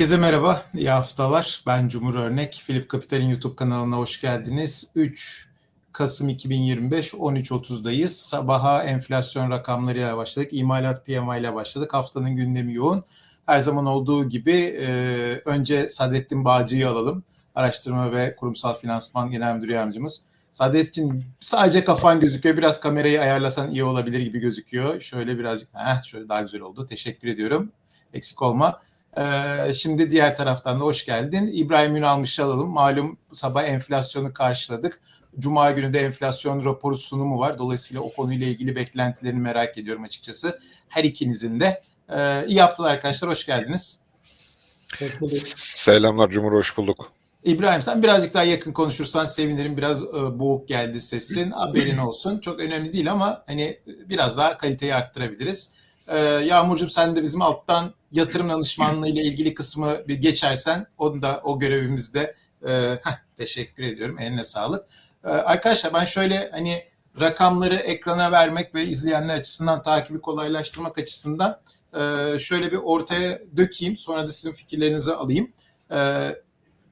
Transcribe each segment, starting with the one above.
Herkese merhaba, iyi haftalar. Ben Cumhur Örnek. Philip Capital'in YouTube kanalına hoş geldiniz. 3 Kasım 2025, 13.30'dayız. Sabaha enflasyon rakamlarıyla başladık. İmalat PMI ile başladık. Haftanın gündemi yoğun. Her zaman olduğu gibi e, önce Sadrettin Bağcı'yı alalım. Araştırma ve Kurumsal Finansman Genel Müdür Yardımcımız. Sadrettin sadece kafan gözüküyor. Biraz kamerayı ayarlasan iyi olabilir gibi gözüküyor. Şöyle birazcık, heh, şöyle daha güzel oldu. Teşekkür ediyorum. Eksik olma. Ee, şimdi diğer taraftan da hoş geldin. İbrahim Ünalmış'ı alalım. Malum sabah enflasyonu karşıladık. Cuma günü de enflasyon raporu sunumu var. Dolayısıyla o konuyla ilgili beklentilerini merak ediyorum açıkçası. Her ikinizin de. Ee, iyi haftalar arkadaşlar, hoş geldiniz. Hoş bulduk. Selamlar Cumhur, hoş bulduk. İbrahim sen birazcık daha yakın konuşursan sevinirim. Biraz e, boğuk geldi sesin. Haberin olsun. Çok önemli değil ama hani biraz daha kaliteyi arttırabiliriz. Ee, Yağmurcuğum sen de bizim alttan yatırım danışmanlığı ile ilgili kısmı bir geçersen onu da o görevimizde e, heh, teşekkür ediyorum. Eline sağlık. Ee, arkadaşlar ben şöyle hani rakamları ekrana vermek ve izleyenler açısından takibi kolaylaştırmak açısından e, şöyle bir ortaya dökeyim. Sonra da sizin fikirlerinizi alayım. Ee,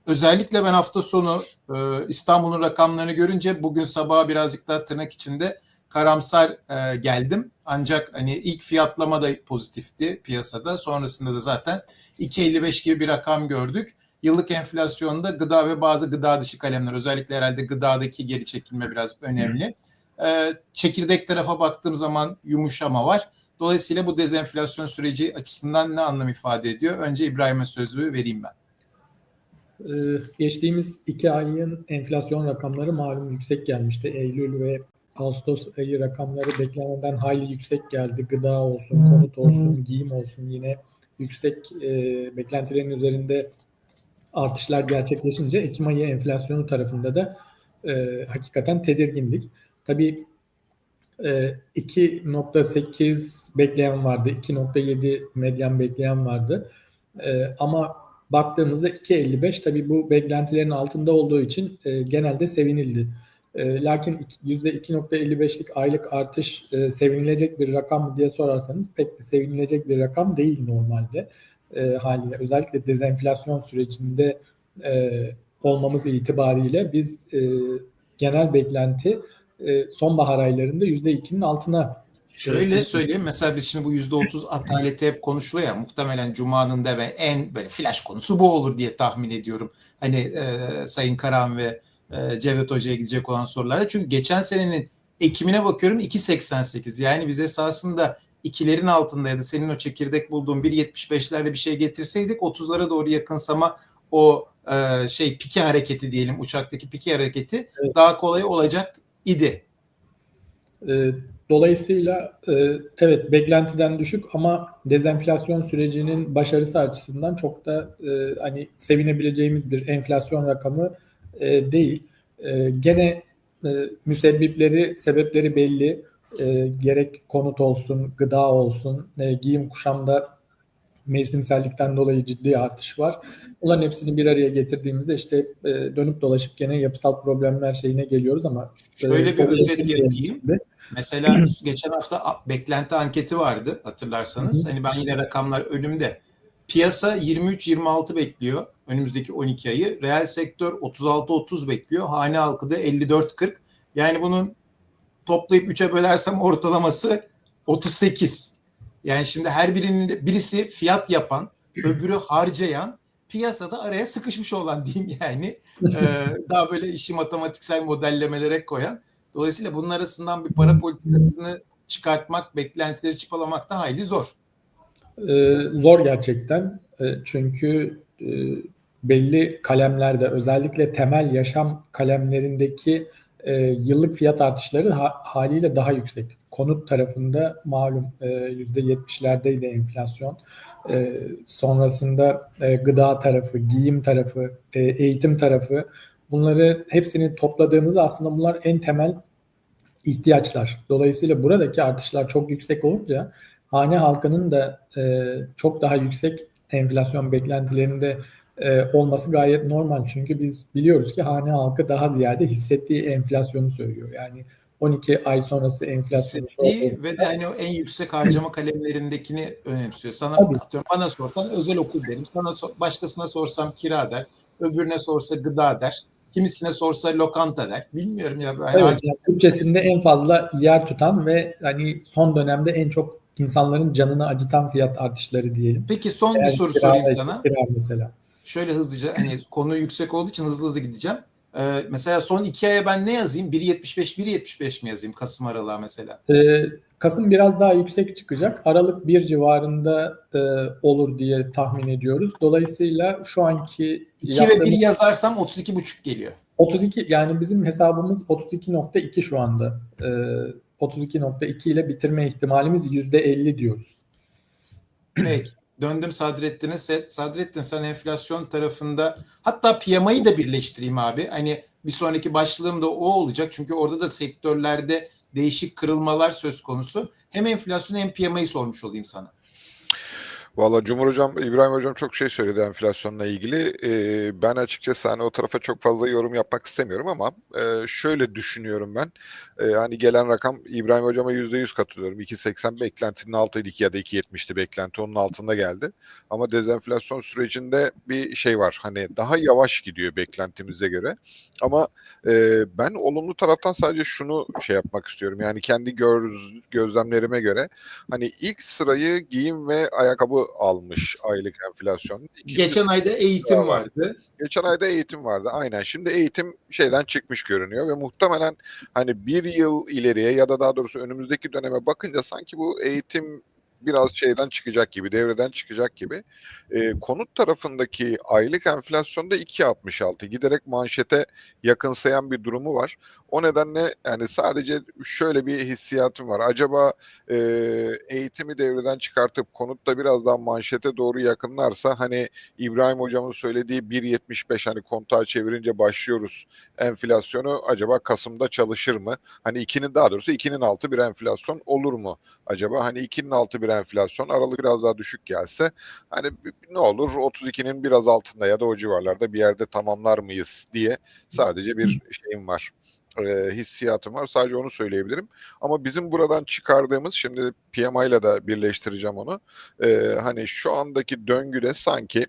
özellikle ben hafta sonu e, İstanbul'un rakamlarını görünce bugün sabaha birazcık daha tırnak içinde karamsar e, geldim. Ancak hani ilk fiyatlama da pozitifti piyasada. Sonrasında da zaten 2.55 gibi bir rakam gördük. Yıllık enflasyonda gıda ve bazı gıda dışı kalemler özellikle herhalde gıdadaki geri çekilme biraz önemli. E, çekirdek tarafa baktığım zaman yumuşama var. Dolayısıyla bu dezenflasyon süreci açısından ne anlam ifade ediyor? Önce İbrahim'e sözü vereyim ben. Ee, geçtiğimiz iki ayın enflasyon rakamları malum yüksek gelmişti. Eylül ve Ağustos ayı rakamları beklenenden hayli yüksek geldi. Gıda olsun, konut olsun, giyim olsun yine yüksek e, beklentilerin üzerinde artışlar gerçekleşince Ekim ayı enflasyonu tarafında da e, hakikaten tedirgindik. Tabii e, 2.8 bekleyen vardı, 2.7 medyan bekleyen vardı. E, ama baktığımızda 2.55 tabii bu beklentilerin altında olduğu için e, genelde sevinildi. E, lakin %2.55'lik aylık artış e, sevinilecek bir rakam mı diye sorarsanız pek de sevinilecek bir rakam değil normalde e, haliyle. Özellikle dezenflasyon sürecinde e, olmamız itibariyle biz e, genel beklenti e, sonbahar aylarında %2'nin altına Şöyle söyleyeyim mesela biz şimdi bu %30 ataleti hep konuşuluyor ya muhtemelen Cuma'nın da ve en böyle flash konusu bu olur diye tahmin ediyorum. Hani e, Sayın Karahan ve e, Cevdet Hoca'ya gidecek olan sorularda. Çünkü geçen senenin Ekim'ine bakıyorum 2.88 yani biz esasında ikilerin altında ya da senin o çekirdek bulduğun 1.75'lerle bir şey getirseydik 30'lara doğru yakınsama o e, şey pike hareketi diyelim uçaktaki pike hareketi Evet. daha kolay olacak idi. E, Dolayısıyla e, evet beklentiden düşük ama dezenflasyon sürecinin başarısı açısından çok da e, hani sevinebileceğimiz bir enflasyon rakamı e, değil. E, gene e, müsebbipleri, sebepleri belli. E, gerek konut olsun, gıda olsun, e, giyim kuşamda mevsimsellikten dolayı ciddi artış var. Bunların hepsini bir araya getirdiğimizde işte e, dönüp dolaşıp gene yapısal problemler şeyine geliyoruz ama Şöyle e, bir özet yapayım. Mesela geçen hafta beklenti anketi vardı hatırlarsanız. Hani ben yine rakamlar önümde. Piyasa 23-26 bekliyor önümüzdeki 12 ayı. Reel sektör 36-30 bekliyor. Hane halkı da 54-40. Yani bunun toplayıp 3'e bölersem ortalaması 38. Yani şimdi her birinin de birisi fiyat yapan, öbürü harcayan, piyasada araya sıkışmış olan diyeyim yani. Ee, daha böyle işi matematiksel modellemelere koyan. Dolayısıyla bunun arasından bir para politikasını çıkartmak, beklentileri çıpalamak da hayli zor. Ee, zor gerçekten Ee, çünkü e, belli kalemlerde özellikle temel yaşam kalemlerindeki e, yıllık fiyat artışları ha- haliyle daha yüksek. Konut tarafında malum e, %70'lerdeydi enflasyon. E, sonrasında e, gıda tarafı, giyim tarafı, e, eğitim tarafı bunları hepsini topladığımızda aslında bunlar en temel ihtiyaçlar. Dolayısıyla buradaki artışlar çok yüksek olunca hane halkının da e, çok daha yüksek enflasyon beklentilerinde e, olması gayet normal. Çünkü biz biliyoruz ki hane halkı daha ziyade hissettiği enflasyonu söylüyor. Yani 12 ay sonrası enflasyon hissettiği ve de hani o en yüksek harcama kalemlerindekini önemsiyor. Sana atıyorum, bana sorsan özel okul derim. Sana sor- başkasına sorsam kira der. Öbürüne sorsa gıda der. Kimisine sorsa lokanta der. Bilmiyorum ya. Yani Evet, yani bütçesinde en fazla yer tutan ve hani son dönemde en çok insanların canını acıtan fiyat artışları diyelim. Peki son bir soru kira- sorayım sana. Kira mesela. Şöyle hızlıca hani konu yüksek olduğu için hızlı hızlı gideceğim. Ee, mesela son iki aya ben ne yazayım? 1.75 1.75 mi yazayım Kasım aralığa mesela? Ee, Kasım biraz daha yüksek çıkacak. Aralık 1 civarında e, olur diye tahmin ediyoruz. Dolayısıyla şu anki 2 ve 1 yaptığımız yazarsam 32.5 geliyor. 32 yani bizim hesabımız 32.2 şu anda. Ee, 32.2 ile bitirme ihtimalimiz %50 diyoruz. Peki. Döndüm Sadrettin'e. Sadrettin sen enflasyon tarafında hatta PMI'yi da birleştireyim abi. Hani bir sonraki başlığım da o olacak. Çünkü orada da sektörlerde değişik kırılmalar söz konusu. Hem enflasyon hem PMI'yi sormuş olayım sana. Valla Cumhur Hocam, İbrahim Hocam çok şey söyledi enflasyonla ilgili. Ee, ben açıkçası hani o tarafa çok fazla yorum yapmak istemiyorum ama e, şöyle düşünüyorum ben. E, hani gelen rakam İbrahim Hocam'a %100 katılıyorum. 2.80 beklentinin altıydı ya da 2.70'ti beklenti onun altında geldi. Ama dezenflasyon sürecinde bir şey var. Hani daha yavaş gidiyor beklentimize göre. Ama e, ben olumlu taraftan sadece şunu şey yapmak istiyorum. Yani kendi göz, gözlemlerime göre hani ilk sırayı giyim ve ayakkabı almış aylık enflasyon. İkinci- Geçen ayda eğitim Bravo. vardı. geçen ayda eğitim vardı. Aynen. Şimdi eğitim şeyden çıkmış görünüyor ve muhtemelen hani bir yıl ileriye ya da daha doğrusu önümüzdeki döneme bakınca sanki bu eğitim biraz şeyden çıkacak gibi, devreden çıkacak gibi. Ee, konut tarafındaki aylık enflasyonda 2.66 giderek manşete yakınsayan bir durumu var. O nedenle yani sadece şöyle bir hissiyatım var. Acaba e, eğitimi devreden çıkartıp konutta biraz daha manşete doğru yakınlarsa hani İbrahim hocamın söylediği 1.75 hani kontağı çevirince başlıyoruz enflasyonu acaba Kasım'da çalışır mı? Hani 2'nin daha doğrusu 2'nin altı bir enflasyon olur mu? Acaba hani 2'nin altı bir enflasyon aralık biraz daha düşük gelse hani ne olur 32'nin biraz altında ya da o civarlarda bir yerde tamamlar mıyız diye sadece bir şeyim var. E, hissiyatım var. Sadece onu söyleyebilirim. Ama bizim buradan çıkardığımız şimdi PMI ile de birleştireceğim onu. E, hani şu andaki döngüde sanki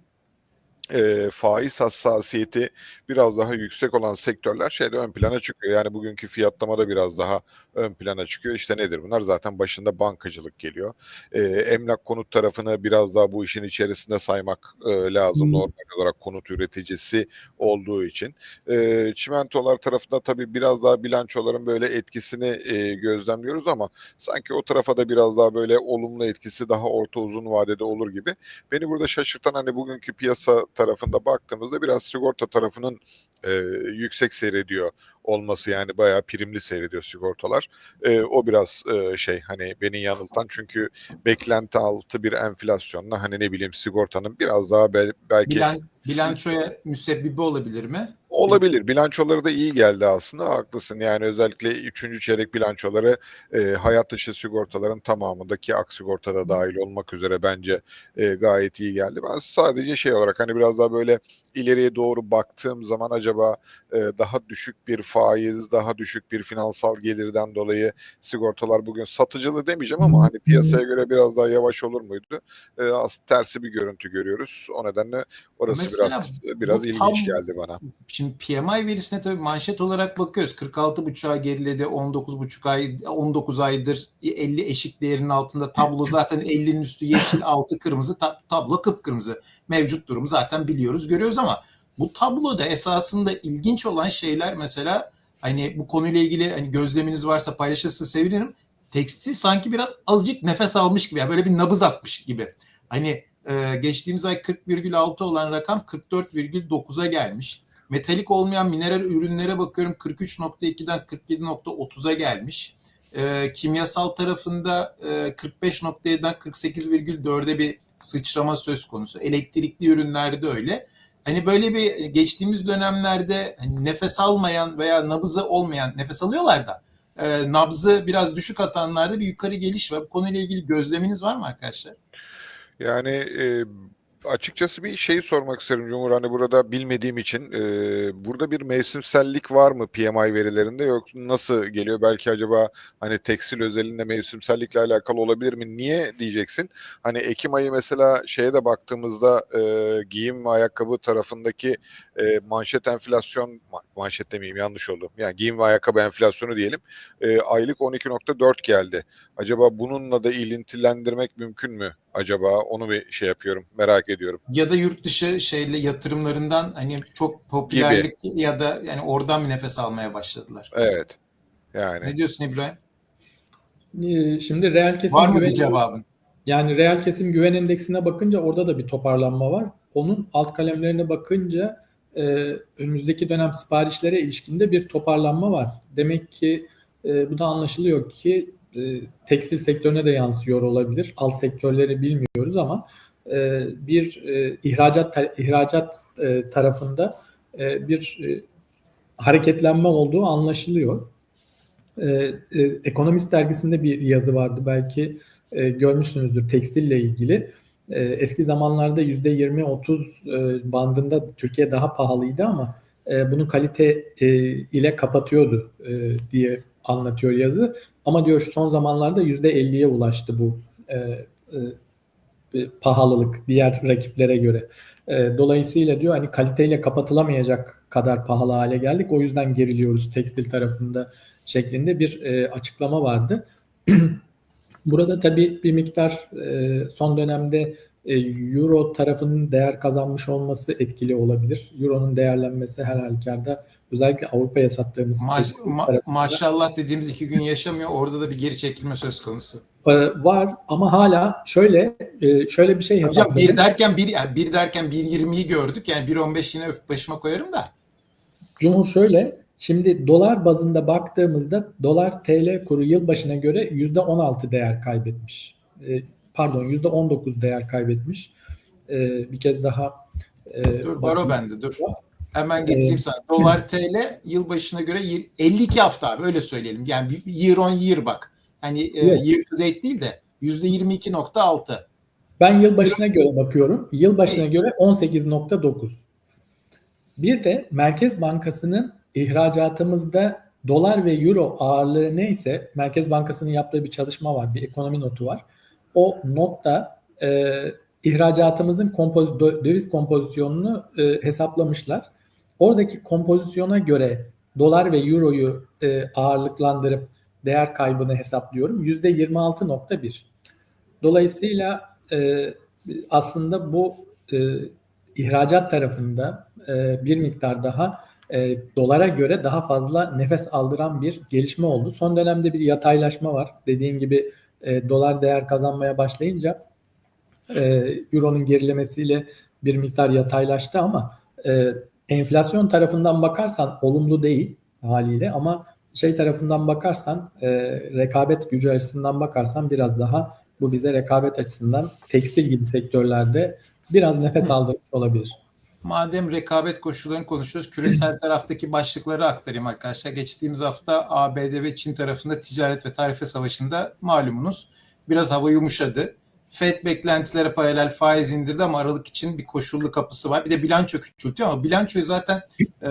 e, faiz hassasiyeti biraz daha yüksek olan sektörler şeyde ön plana çıkıyor. Yani bugünkü fiyatlamada biraz daha ön plana çıkıyor. İşte nedir bunlar? Zaten başında bankacılık geliyor. E, emlak konut tarafını biraz daha bu işin içerisinde saymak e, lazım. Normal olarak konut üreticisi olduğu için. E, çimentolar tarafında tabii biraz daha bilançoların böyle etkisini e, gözlemliyoruz ama sanki o tarafa da biraz daha böyle olumlu etkisi daha orta uzun vadede olur gibi. Beni burada şaşırtan hani bugünkü piyasa tarafında baktığımızda biraz sigorta tarafının e, yüksek seyrediyor olması yani bayağı primli seyrediyor sigortalar. E, o biraz e, şey hani beni yanıltan çünkü beklenti altı bir enflasyonla hani ne bileyim sigortanın biraz daha bel- belki Bilan, bilançoya müsebbibi olabilir mi? Olabilir. Bilançoları da iyi geldi aslında. Haklısın. Yani özellikle 3. çeyrek bilançoları e, hayat dışı sigortaların tamamındaki ak sigortada dahil olmak üzere bence e, gayet iyi geldi. Ben sadece şey olarak hani biraz daha böyle ileriye doğru baktığım zaman acaba e, daha düşük bir faiz, daha düşük bir finansal gelirden dolayı sigortalar bugün satıcılı demeyeceğim ama hani piyasaya göre biraz daha yavaş olur muydu? E, az tersi bir görüntü görüyoruz. O nedenle orası Mesela biraz biraz ilginç tam- geldi bana. Şimdi PMI verisine tabii manşet olarak bakıyoruz. 46.5'a geriledi. 19.5 ay 19 aydır 50 eşik değerinin altında tablo zaten 50'nin üstü yeşil, altı kırmızı, ta- tablo kıpkırmızı. Mevcut durumu zaten biliyoruz, görüyoruz ama bu tabloda esasında ilginç olan şeyler mesela hani bu konuyla ilgili hani gözleminiz varsa paylaşırsanız sevinirim. Tekstil sanki biraz azıcık nefes almış gibi. Yani böyle bir nabız atmış gibi. Hani e, geçtiğimiz ay 40,6 olan rakam 44,9'a gelmiş. Metalik olmayan mineral ürünlere bakıyorum 43.2'den 47.30'a gelmiş. E, kimyasal tarafında e, 45.7'den 48,4'e bir sıçrama söz konusu. Elektrikli ürünlerde öyle. Hani böyle bir geçtiğimiz dönemlerde hani nefes almayan veya nabızı olmayan nefes alıyorlar da e, nabzı biraz düşük atanlarda bir yukarı geliş var. Bu konuyla ilgili gözleminiz var mı arkadaşlar? Yani e, açıkçası bir şey sormak isterim Cumhur. Hani burada bilmediğim için e, burada bir mevsimsellik var mı PMI verilerinde? Yoksa nasıl geliyor? Belki acaba hani tekstil özelinde mevsimsellikle alakalı olabilir mi? Niye diyeceksin? Hani Ekim ayı mesela şeye de baktığımızda e, giyim ve ayakkabı tarafındaki e, manşet enflasyon ma- manşet demeyeyim yanlış oldu yani giyim ve ayakkabı enflasyonu diyelim e, aylık 12.4 geldi. Acaba bununla da ilintilendirmek mümkün mü acaba onu bir şey yapıyorum merak ediyorum. Ya da yurt dışı şeyle yatırımlarından hani çok popülerlik ya da yani oradan bir nefes almaya başladılar. Evet. Yani Ne diyorsun İbrahim? Ee, Şimdi reel kesim Var mı bir güven- cevabın? Yani reel kesim güven endeksine bakınca orada da bir toparlanma var. Onun alt kalemlerine bakınca e, önümüzdeki dönem siparişlere ilişkinde bir toparlanma var. Demek ki e, bu da anlaşılıyor ki e, tekstil sektörüne de yansıyor olabilir. Alt sektörleri bilmiyoruz ama e, bir e, ihracat ta- ihracat e, tarafında e, bir e, hareketlenme olduğu anlaşılıyor. E, e, Ekonomist dergisinde bir yazı vardı belki e, görmüşsünüzdür tekstille ilgili. E, eski zamanlarda %20-30 e, bandında Türkiye daha pahalıydı ama e, bunu kalite e, ile kapatıyordu e, diye anlatıyor yazı. Ama diyor şu son zamanlarda %50'ye ulaştı bu e, e, pahalılık diğer rakiplere göre. E, dolayısıyla diyor hani kaliteyle kapatılamayacak kadar pahalı hale geldik. O yüzden geriliyoruz tekstil tarafında şeklinde bir e, açıklama vardı. Burada tabii bir miktar e, son dönemde e, Euro tarafının değer kazanmış olması etkili olabilir. Euro'nun değerlenmesi her halükarda özellikle Avrupa'ya sattığımız Ma- ma- maşallah dediğimiz iki gün yaşamıyor. Orada da bir geri çekilme söz konusu. e, var ama hala şöyle e, şöyle bir şey Hocam hesapladım. bir derken bir, yani bir derken 1.20'yi gördük. Yani 1.15 yine başıma koyarım da. Cumhur şöyle, şimdi dolar bazında baktığımızda dolar TL kuru yılbaşına göre %16 değer kaybetmiş. E, pardon %19 değer kaybetmiş. E, bir kez daha e, Dur baro bende dur. Hemen getireyim sana. Dolar TL yılbaşına göre yir- 52 hafta abi öyle söyleyelim. Yani year on year bak. Hani e, Evet. year to date değil de %22.6. Ben yılbaşına göre bakıyorum. Yılbaşına göre 18.9. Bir de Merkez Bankası'nın ihracatımızda dolar ve euro ağırlığı neyse Merkez Bankası'nın yaptığı bir çalışma var, bir ekonomi notu var. O notta e, ihracatımızın kompoz, dö- döviz kompozisyonunu e, hesaplamışlar. Oradaki kompozisyona göre dolar ve euroyu e, ağırlıklandırıp değer kaybını hesaplıyorum. %26.1. Dolayısıyla e, aslında bu e, ihracat tarafında e, bir miktar daha e, dolara göre daha fazla nefes aldıran bir gelişme oldu. Son dönemde bir yataylaşma var. Dediğim gibi e, dolar değer kazanmaya başlayınca e, euronun gerilemesiyle bir miktar yataylaştı ama e, enflasyon tarafından bakarsan olumlu değil haliyle ama şey tarafından bakarsan e, rekabet gücü açısından bakarsan biraz daha bu bize rekabet açısından tekstil gibi sektörlerde biraz nefes aldırmış olabilir. Madem rekabet koşullarını konuşuyoruz, küresel taraftaki başlıkları aktarayım arkadaşlar. Geçtiğimiz hafta ABD ve Çin tarafında ticaret ve tarife savaşında malumunuz biraz hava yumuşadı. Fed beklentilere paralel faiz indirdi ama Aralık için bir koşullu kapısı var. Bir de bilanço küçültüyor ama bilançoyu zaten e,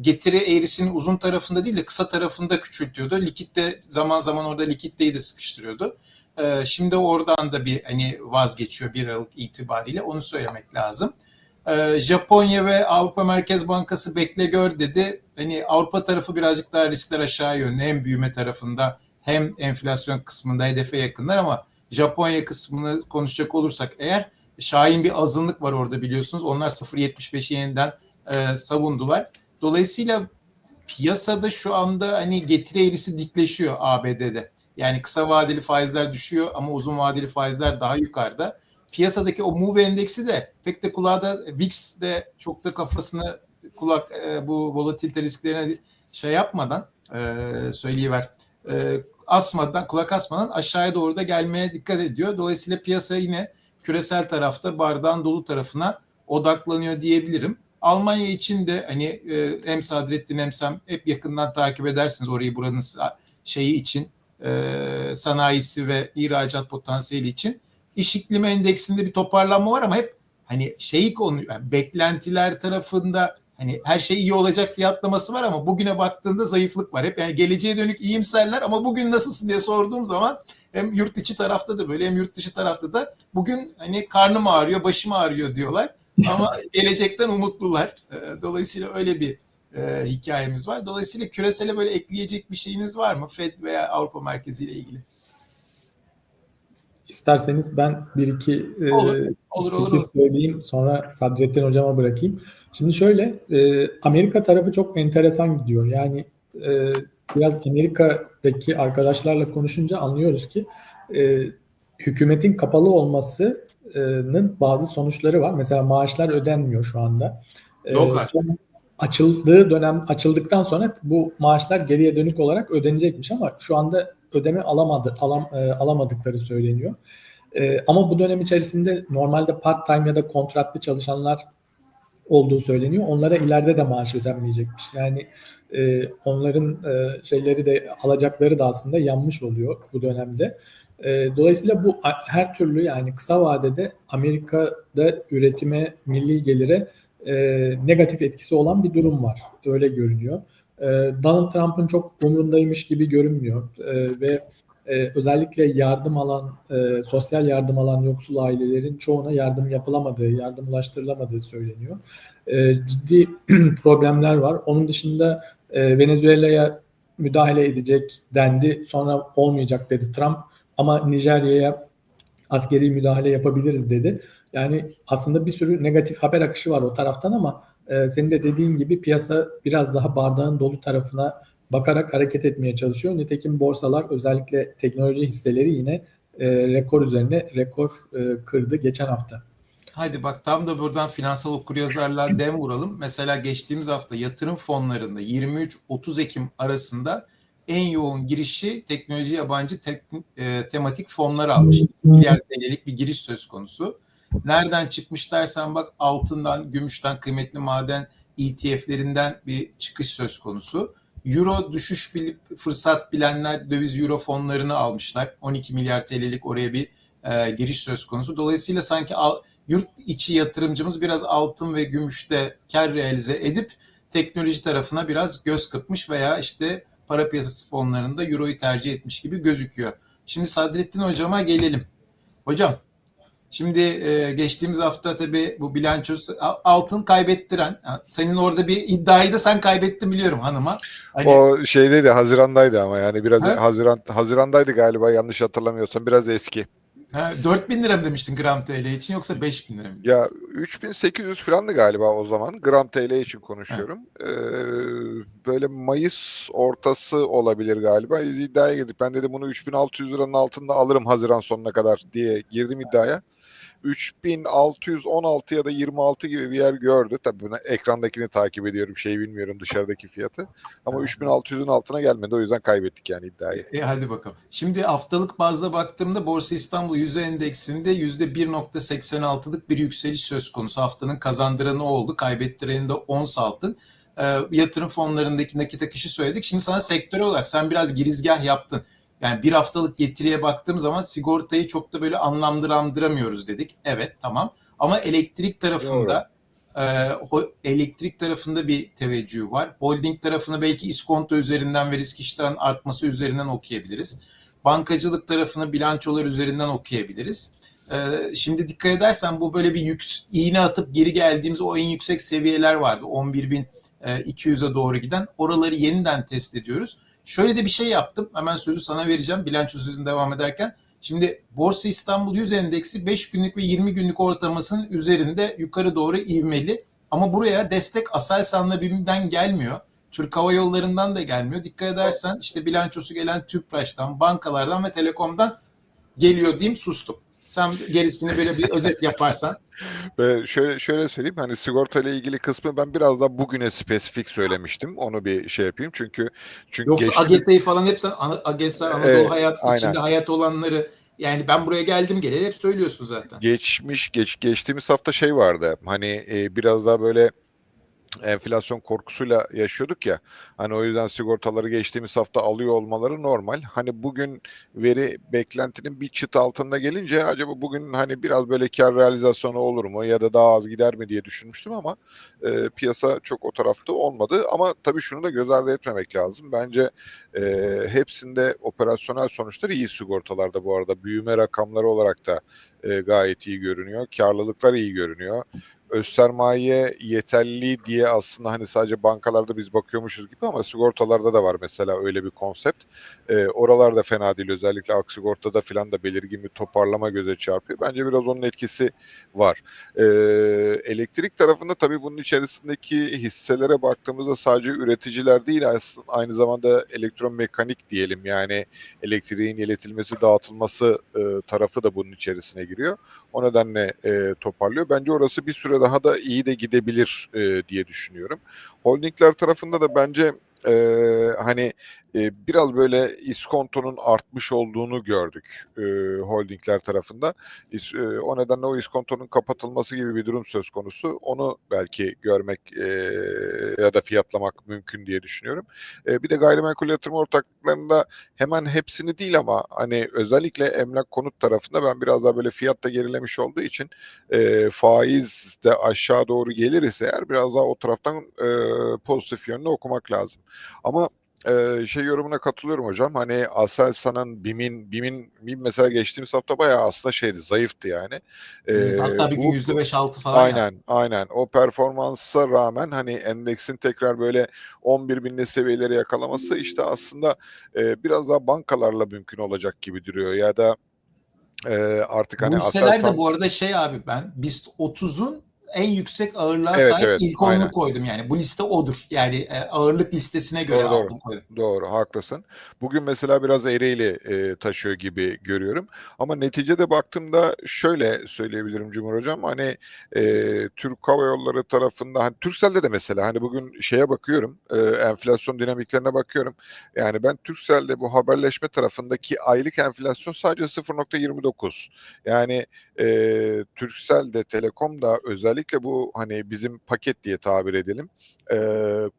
getiri eğrisinin uzun tarafında değil de kısa tarafında küçültüyordu. Likit de zaman zaman orada likitteyi de sıkıştırıyordu. E, şimdi oradan da bir hani vazgeçiyor 1 Aralık itibariyle onu söylemek lazım. Ee, Japonya ve Avrupa Merkez Bankası bekle gör dedi. Hani Avrupa tarafı birazcık daha riskler aşağı yönlü. Hem büyüme tarafında hem enflasyon kısmında hedefe yakınlar ama Japonya kısmını konuşacak olursak eğer şahin bir azınlık var orada biliyorsunuz. Onlar 0.75'i yeniden e, savundular. Dolayısıyla piyasada şu anda hani getiri eğrisi dikleşiyor ABD'de. Yani kısa vadeli faizler düşüyor ama uzun vadeli faizler daha yukarıda piyasadaki o move endeksi de pek de kulağa VIX de çok da kafasını kulak e, bu volatilite risklerine şey yapmadan e, söyleyiver e, asmadan kulak asmadan aşağıya doğru da gelmeye dikkat ediyor. Dolayısıyla piyasa yine küresel tarafta bardağın dolu tarafına odaklanıyor diyebilirim. Almanya için de hani e, hem Sadrettin hem sen hep yakından takip edersiniz orayı buranın şeyi için e, sanayisi ve ihracat potansiyeli için iş iklimi endeksinde bir toparlanma var ama hep hani şeyi konu yani beklentiler tarafında hani her şey iyi olacak fiyatlaması var ama bugüne baktığında zayıflık var. Hep yani geleceğe dönük iyimserler ama bugün nasılsın diye sorduğum zaman hem yurt içi tarafta da böyle hem yurt dışı tarafta da bugün hani karnım ağrıyor, başım ağrıyor diyorlar. Ama gelecekten umutlular. Ee, Dolayısıyla öyle bir e, hikayemiz var. Dolayısıyla küresele böyle ekleyecek bir şeyiniz var mı? Fed veya Avrupa Merkezi ile ilgili. İsterseniz ben bir iki e, Olur, Olur olur. fikir olur. söyleyeyim sonra Sadrettin hocama bırakayım. Şimdi şöyle e, Amerika tarafı çok enteresan gidiyor. Yani e, biraz Amerika'daki arkadaşlarla konuşunca anlıyoruz ki e, hükümetin kapalı olmasının bazı sonuçları var. Mesela maaşlar ödenmiyor şu anda. E, Yok artık. son açıldığı dönem açıldıktan sonra bu maaşlar geriye dönük olarak ödenecekmiş ama şu anda ödeme alamadı alam, e, alamadıkları söyleniyor. E, ama bu dönem içerisinde normalde part time ya da kontratlı çalışanlar olduğu söyleniyor. Onlara ileride de maaş ödenmeyecekmiş. Yani e, onların e, şeyleri de alacakları da aslında yanmış oluyor bu dönemde. E, dolayısıyla bu her türlü yani kısa vadede Amerika'da üretime, milli gelire e, negatif etkisi olan bir durum var. Öyle görünüyor. E, Donald Trump'ın çok umurundaymış gibi görünmüyor E, ve e, özellikle yardım alan, e, sosyal yardım alan yoksul ailelerin çoğuna yardım yapılamadığı, yardım ulaştırılamadığı söyleniyor. E, ciddi problemler var. Onun dışında e, Venezuela'ya müdahale edecek dendi. Sonra olmayacak dedi Trump. Ama Nijerya'ya askeri müdahale yapabiliriz dedi. Yani aslında bir sürü negatif haber akışı var o taraftan ama e, senin de dediğin gibi piyasa biraz daha bardağın dolu tarafına bakarak hareket etmeye çalışıyor. Nitekim borsalar özellikle teknoloji hisseleri yine e, rekor üzerine rekor e, kırdı geçen hafta. Haydi bak tam da buradan finansal okuryazarlığa dem vuralım. Mesela geçtiğimiz hafta yatırım fonlarında 23-30 Ekim arasında en yoğun girişi teknoloji yabancı tek, e, tematik fonlar almış. 2 milyar TL'lik bir giriş söz konusu. Nereden çıkmış dersen bak altından, gümüşten, kıymetli maden ETF'lerinden bir çıkış söz konusu. Euro düşüş bilip fırsat bilenler döviz euro fonlarını almışlar. 12 milyar TL'lik oraya bir e, giriş söz konusu. Dolayısıyla sanki al, yurt içi yatırımcımız biraz altın ve gümüşte kar realize edip teknoloji tarafına biraz göz kırpmış veya işte para piyasası fonlarında euroyu tercih etmiş gibi gözüküyor. Şimdi Sadrettin hocama gelelim. Hocam şimdi e, geçtiğimiz hafta tabii bu bilançosu altın kaybettiren senin orada bir iddiayı da sen kaybettin biliyorum hanıma. Hani, o şeydeydi Haziran'daydı ama yani biraz ha? Haziran Haziran'daydı galiba yanlış hatırlamıyorsam biraz eski. Ha, 4000 lira mı demiştin gram TL için yoksa 5000 lira mı? Ya 3800 falandı galiba o zaman. Gram TL için konuşuyorum. Ee, böyle Mayıs ortası olabilir galiba. İddiaya girdik. Ben dedim bunu 3600 liranın altında alırım Haziran sonuna kadar diye girdim iddiaya. 3616 ya da 26 gibi bir yer gördü. Tabii bunu ekrandakini takip ediyorum. Şey bilmiyorum dışarıdaki fiyatı. Ama 3600'ün altına gelmedi. O yüzden kaybettik yani iddiayı. E, hadi bakalım. Şimdi haftalık bazda baktığımda Borsa İstanbul yüzde endeksinde %1.86'lık bir yükseliş söz konusu. Haftanın kazandıranı oldu. Kaybettireni de ons altın. E, yatırım fonlarındaki nakit akışı söyledik. Şimdi sana sektör olarak sen biraz girizgah yaptın. Yani bir haftalık getiriye baktığım zaman sigortayı çok da böyle anlamlandıramıyoruz dedik. Evet tamam. Ama elektrik tarafında e, elektrik tarafında bir teveccüh var. Holding tarafını belki iskonto üzerinden ve risk iştahının artması üzerinden okuyabiliriz. Bankacılık tarafını bilançolar üzerinden okuyabiliriz. E, şimdi dikkat edersen bu böyle bir yük, iğne atıp geri geldiğimiz o en yüksek seviyeler vardı. 11.200'e doğru giden. Oraları yeniden test ediyoruz. Şöyle de bir şey yaptım. Hemen sözü sana vereceğim bilanço sözün devam ederken. Şimdi Borsa İstanbul 100 endeksi 5 günlük ve 20 günlük ortalamasının üzerinde yukarı doğru ivmeli. Ama buraya destek Aselsan'la BİM'den gelmiyor. Türk Hava Yolları'ndan da gelmiyor. Dikkat edersen işte bilançosu gelen Tüpraş'tan, bankalardan ve Telekom'dan geliyor diyeyim sustum. Sen gerisini böyle bir özet yaparsan. Ve şöyle şöyle söyleyeyim hani sigorta ile ilgili kısmı ben biraz daha bugüne spesifik söylemiştim. Onu bir şey yapayım çünkü çünkü Yoksa geçti- AGS'yi falan hep sen AGS Anadolu Evet, Hayat aynen. içinde hayat olanları yani ben buraya geldim geleli hep söylüyorsun zaten. geçmiş geç geçtiğimiz hafta şey vardı. Hani e, biraz daha böyle enflasyon korkusuyla yaşıyorduk ya. Hani o yüzden sigortaları geçtiğimiz hafta alıyor olmaları normal. Hani bugün veri beklentinin bir çıt altında gelince acaba bugün hani biraz böyle kar realizasyonu olur mu ya da daha az gider mi diye düşünmüştüm ama e, piyasa çok o tarafta olmadı. Ama tabii şunu da göz ardı etmemek lazım. Bence e, hepsinde operasyonel sonuçlar iyi sigortalarda bu arada. Büyüme rakamları olarak da e, gayet iyi görünüyor. Karlılıklar iyi görünüyor öz sermaye yeterli diye aslında hani sadece bankalarda biz bakıyormuşuz gibi ama sigortalarda da var mesela öyle bir konsept. Ee, oralar da fena değil özellikle aksigortada falan da belirgin bir toparlama göze çarpıyor. Bence biraz onun etkisi var. Ee, elektrik tarafında tabii bunun içerisindeki hisselere baktığımızda sadece üreticiler değil aslında aynı zamanda elektromekanik diyelim yani elektriğin iletilmesi dağıtılması e, tarafı da bunun içerisine giriyor. O nedenle e, toparlıyor. Bence orası bir süre daha da iyi de gidebilir e, diye düşünüyorum. Holdingler tarafında da bence e, hani e, biraz böyle iskontonun artmış olduğunu gördük e, holdingler tarafında. İs, e, o nedenle o iskontonun kapatılması gibi bir durum söz konusu. Onu belki görmek e, ya da fiyatlamak mümkün diye düşünüyorum. E, bir de gayrimenkul yatırım ortaklıklarında hemen hepsini değil ama hani özellikle emlak konut tarafında ben biraz daha böyle fiyatta gerilemiş olduğu için e, faiz de aşağı doğru gelir ise eğer biraz daha o taraftan e, pozitif yönde okumak lazım. Ama e, şey yorumuna katılıyorum hocam. Hani Aselsan'ın BİM'in BİM'in BİM mesela geçtiğimiz hafta bayağı aslında şeydi zayıftı yani. E, Hatta bir gün bu- %5-6 falan yaptı. Aynen, aynen. O performansa rağmen hani endeksin tekrar böyle 11 binli seviyeleri yakalaması işte aslında e, biraz daha bankalarla mümkün olacak gibi duruyor ya da e, artık hani Bu hisseler Aselsan de bu arada şey abi ben BIST 30'un en yüksek ağırlığa Evet, sahip evet, ilk aynen. koydum yani. Bu liste odur. Yani e, ağırlık listesine göre Doğru, aldım koydum. Doğru, haklısın. Bugün mesela biraz eğriyle e, taşıyor gibi görüyorum. Ama neticede baktığımda şöyle söyleyebilirim Cumhur Hocam. Hani e, Türk Hava Yolları tarafında, hani Turkcell'de de mesela hani bugün şeye bakıyorum, e, enflasyon dinamiklerine bakıyorum. Yani ben Turkcell'de bu haberleşme tarafındaki aylık enflasyon sadece 0.29. Yani e, Turkcell'de, Telekom'da özellikle bu hani bizim paket diye tabir edelim e,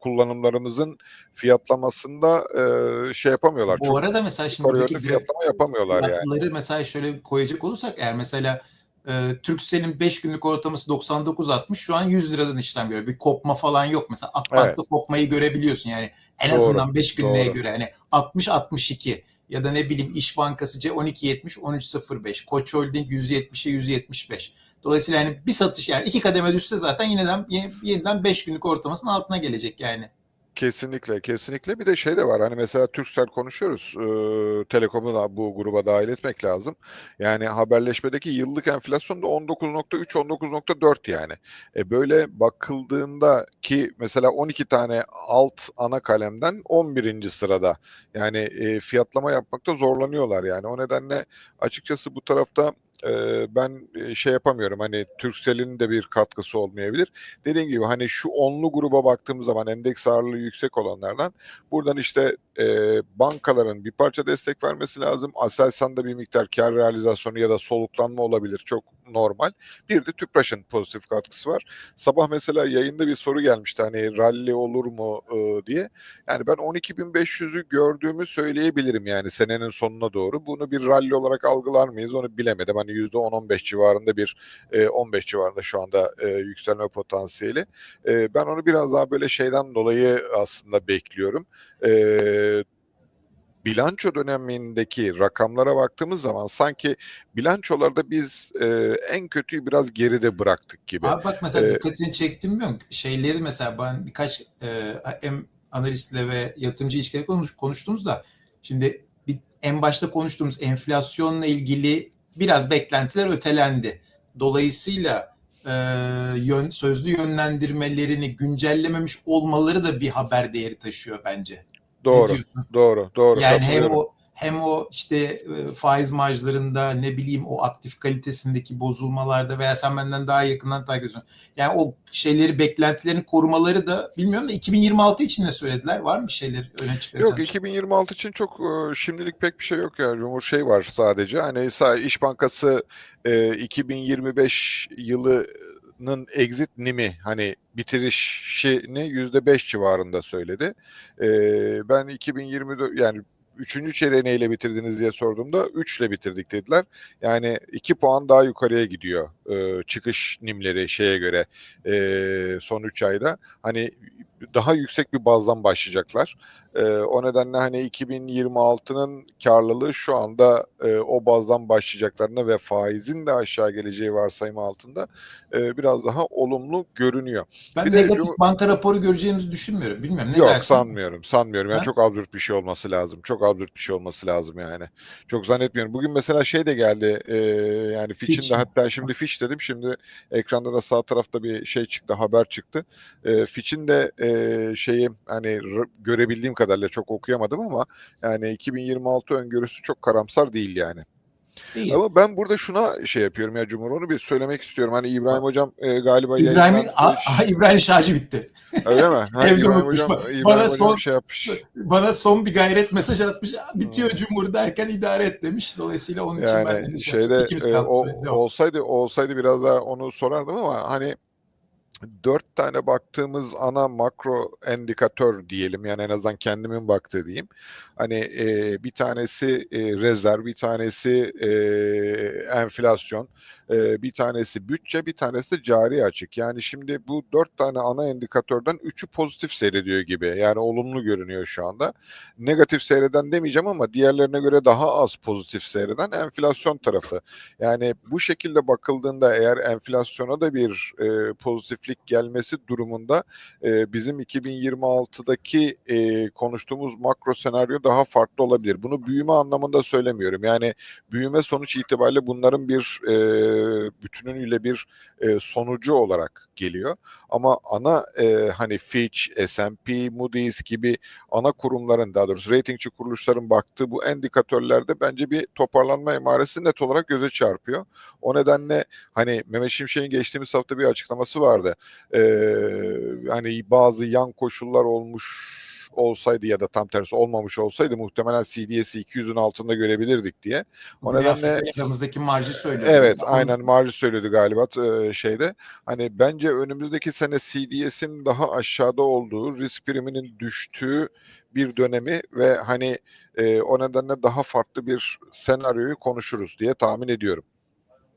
kullanımlarımızın fiyatlamasında e, şey yapamıyorlar. Bu Çok arada mesela şimdi buradaki fiyatlama yapamıyorlar yani. mesela şöyle koyacak olursak eğer mesela e, Turkcell'in 5 günlük ortalaması 99.60 şu an 100 liradan işlem görüyor. Bir kopma falan yok. Mesela Akbank'ta kopmayı görebiliyorsun yani en Doğru, azından 5 günlüğe doğru. göre hani 60-62 ya da ne bileyim İş Bankası C 12.70 13.05 Koç Holding 170'e 175. Dolayısıyla yani bir satış yani iki kademe düşse zaten yeniden yeniden 5 günlük ortalamasının altına gelecek yani. Kesinlikle, kesinlikle. Bir de şey de var. Hani mesela Turkcell konuşuyoruz. E, Telekom'u da bu gruba dahil etmek lazım. Yani haberleşmedeki yıllık enflasyon da 19.3, 19.4 yani. E, böyle bakıldığında ki mesela 12 tane alt ana kalemden 11. sırada. Yani e, fiyatlama yapmakta zorlanıyorlar yani. O nedenle açıkçası bu tarafta e, ben şey yapamıyorum. Hani Turkcell'in de bir katkısı olmayabilir. Dediğim gibi hani şu onlu gruba baktığımız zaman endeks ağırlığı yüksek olanlardan buradan işte e, bankaların bir parça destek vermesi lazım. Aselsan'da bir miktar kar realizasyonu ya da soluklanma olabilir. Çok normal. Bir de Tüpraş'ın pozitif katkısı var. Sabah mesela yayında bir soru gelmişti hani rally olur mu e, diye. Yani ben 12.500'ü gördüğümü söyleyebilirim yani senenin sonuna doğru. Bunu bir rally olarak algılar mıyız onu bilemedim. Hani %10-15 civarında bir e, 15 civarında şu anda e, yükselme potansiyeli. E, ben onu biraz daha böyle şeyden dolayı aslında bekliyorum. E, bilanço dönemindeki rakamlara baktığımız zaman sanki bilançolarda biz e, en kötüyü biraz geride bıraktık gibi. Abi bak mesela Ee, dikkatini çektim bilmiyorum. Şeyleri mesela ben birkaç e, hem analistle ve yatırımcı ilişkileri konuş, konuştuğumuzda şimdi bir, en başta konuştuğumuz enflasyonla ilgili biraz beklentiler ötelendi. Dolayısıyla e, yön, sözlü yönlendirmelerini güncellememiş olmaları da bir haber değeri taşıyor bence. Doğru, doğru, doğru. Yani hem o hem o işte e, faiz marjlarında ne bileyim o aktif kalitesindeki bozulmalarda veya sen benden daha yakından takip ediyorsun. Yani o şeyleri beklentilerini korumaları da bilmiyorum da 2026 için ne söylediler? Var mı şeyler öne çıkaracağın? Yok 2026 için çok e, şimdilik pek bir şey yok ya. Cumhur şey var sadece. Hani İş Bankası e, 2025 yılı Nın exit nimi hani bitirişini %5 civarında söyledi. Ee, ben 2024 yani üçüncü çeyreği neyle bitirdiniz diye sorduğumda 3 ile bitirdik dediler. Yani 2 puan daha yukarıya gidiyor e, çıkış nimleri şeye göre e, son 3 ayda. Hani daha yüksek bir bazdan başlayacaklar. E, o nedenle hani 2026'nın karlılığı şu anda e, o bazdan başlayacaklarına ve faizin de aşağı geleceği varsayımı altında e, biraz daha olumlu görünüyor. Ben Bir de negatif Cum- banka raporu göreceğimizi düşünmüyorum. Bilmiyorum ne Yok dersin? sanmıyorum. Sanmıyorum. Yani Ha? çok absürt bir şey olması lazım. Çok absürt bir şey olması lazım yani. Çok zannetmiyorum. Bugün mesela şey de geldi. e, yani Fitch'in Fitch. de hatta şimdi Fitch dedim. Şimdi ekranda da sağ tarafta bir şey çıktı. Haber çıktı. E, Fitch'in de e, şeyi hani görebildiğim kadarıyla çok okuyamadım ama yani 2026 öngörüsü çok karamsar değil yani. İyi. Ama ben burada şuna şey yapıyorum ya Cumhur onu bir söylemek istiyorum. Hani İbrahim hocam e, galiba A- A- İbrahim şarjı bitti. öyle mi? Ha, Evde İbrahim unutmuş. hocam, Bana İbrahim hocam son- şey yapmış. Bana son bir gayret mesaj atmış. Bitiyor Cumhur derken idare et demiş. Dolayısıyla onun için ben Yani endişe şeyde e, o, olsaydı olsaydı biraz daha onu sorardım ama hani dört tane baktığımız ana makro endikatör diyelim yani en azından kendimin baktığı diyeyim. Hani e, bir tanesi e, rezerv, bir tanesi e, enflasyon, e, bir tanesi bütçe, bir tanesi de cari açık. Yani şimdi bu dört tane ana indikatörden üçü pozitif seyrediyor gibi. Yani olumlu görünüyor şu anda. Negatif seyreden demeyeceğim ama diğerlerine göre daha az pozitif seyreden enflasyon tarafı. Yani bu şekilde bakıldığında eğer enflasyona da bir e, pozitiflik gelmesi durumunda e, bizim 2026'daki e, konuştuğumuz makro senaryo daha farklı olabilir. Bunu büyüme anlamında söylemiyorum. Yani büyüme sonuç itibariyle bunların bir e, bütünüyle bir e, sonucu olarak geliyor. Ama ana e, hani Fitch, S&P, Moody's gibi ana kurumların daha doğrusu ratingçi kuruluşların baktığı bu endikatörlerde bence bir toparlanma emaresi net olarak göze çarpıyor. O nedenle hani Mehmet Şimşek'in geçtiğimiz hafta bir açıklaması vardı. Ee, hani bazı yan koşullar olmuş olsaydı ya da tam tersi olmamış olsaydı muhtemelen CDS'i 200'ün altında görebilirdik diye. O Güney nedenle- Afrika ile aramızdaki marjı söylüyor. Evet aynen Marji söyledi galiba e, şeyde. Hani bence önümüzdeki sene CDS'in daha aşağıda olduğu, risk priminin düştüğü bir dönemi ve hani e, o nedenle daha farklı bir senaryoyu konuşuruz diye tahmin ediyorum.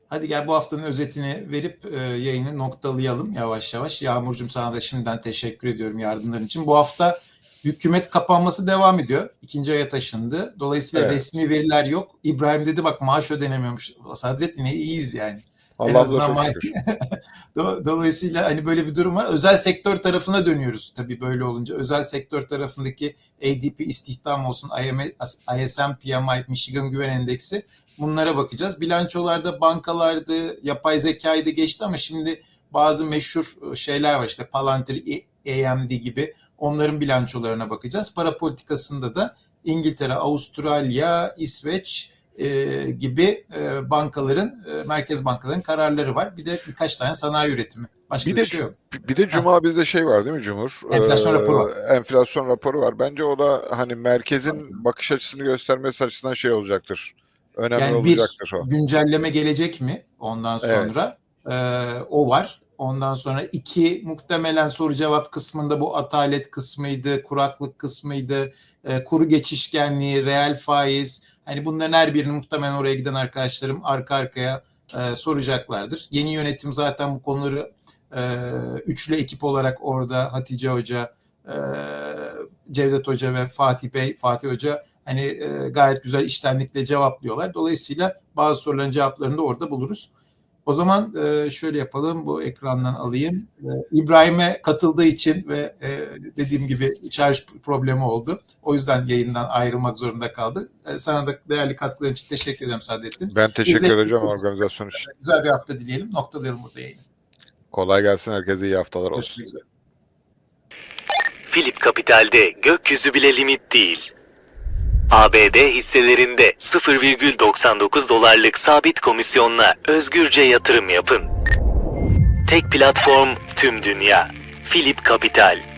Hadi gel bu haftanın özetini verip e, yayını noktalayalım yavaş yavaş. Yağmurcuğum sana da şimdiden teşekkür ediyorum yardımların için. Bu hafta hükümet kapanması devam ediyor. İkinci aya taşındı. Dolayısıyla Evet. resmi veriler yok. İbrahim dedi bak maaş ödenemiyormuş. Sadrettin iyiyiz yani. Allah'ımıza azından çok ma- Dolayısıyla hani böyle bir durum var. Özel sektör tarafına dönüyoruz tabii böyle olunca. Özel sektör tarafındaki ADP istihdam olsun, ISM PMI, Michigan Güven Endeksi bunlara bakacağız. Bilançolarda bankalardı, yapay zekaydı geçti ama şimdi bazı meşhur şeyler var işte Palantir, E- AMD gibi onların bilançolarına bakacağız. Para politikasında da İngiltere, Avustralya, İsveç, e, gibi e, bankaların, e, merkez bankaların kararları var. Bir de birkaç tane sanayi üretimi. Başka Bir bir, de şey yok. Bir de Cuma bizde şey var değil mi Cumhur? Enflasyon Ee, raporu var. Enflasyon raporu var. Bence o da hani merkezin bakış açısını göstermesi açısından şey olacaktır. Önemli Yani bir olacaktır o. güncelleme gelecek mi ondan Evet. sonra? E, o var. Ondan sonra iki muhtemelen soru cevap kısmında bu atalet kısmıydı, kuraklık kısmıydı, e, kuru geçişkenliği, reel faiz. Hani bunların her birini muhtemelen oraya giden arkadaşlarım arka arkaya e, soracaklardır. Yeni yönetim zaten bu konuları e, üçlü ekip olarak orada Hatice Hoca, e, Cevdet Hoca ve Fatih Bey, Fatih Hoca hani e, gayet güzel iştenlikle cevaplıyorlar. Dolayısıyla bazı soruların cevaplarını da orada buluruz. O zaman e, şöyle yapalım, bu ekrandan alayım. E, İbrahim'e katıldığı için ve e, dediğim gibi şarj problemi oldu. O yüzden yayından ayrılmak zorunda kaldı. E, sana da değerli katkıların için teşekkür ederim Saadettin. Ben teşekkür Bize- edeceğim organizasyon için. Güzel bir hafta dileyelim. Noktalayalım burada yayını. Kolay gelsin herkese iyi haftalar olsun. Görüşmek üzere. Philip Capital'de gökyüzü bile limit değil. ABD hisselerinde 0,99 dolarlık sabit komisyonla özgürce yatırım yapın. Tek platform tüm dünya. Philip Capital.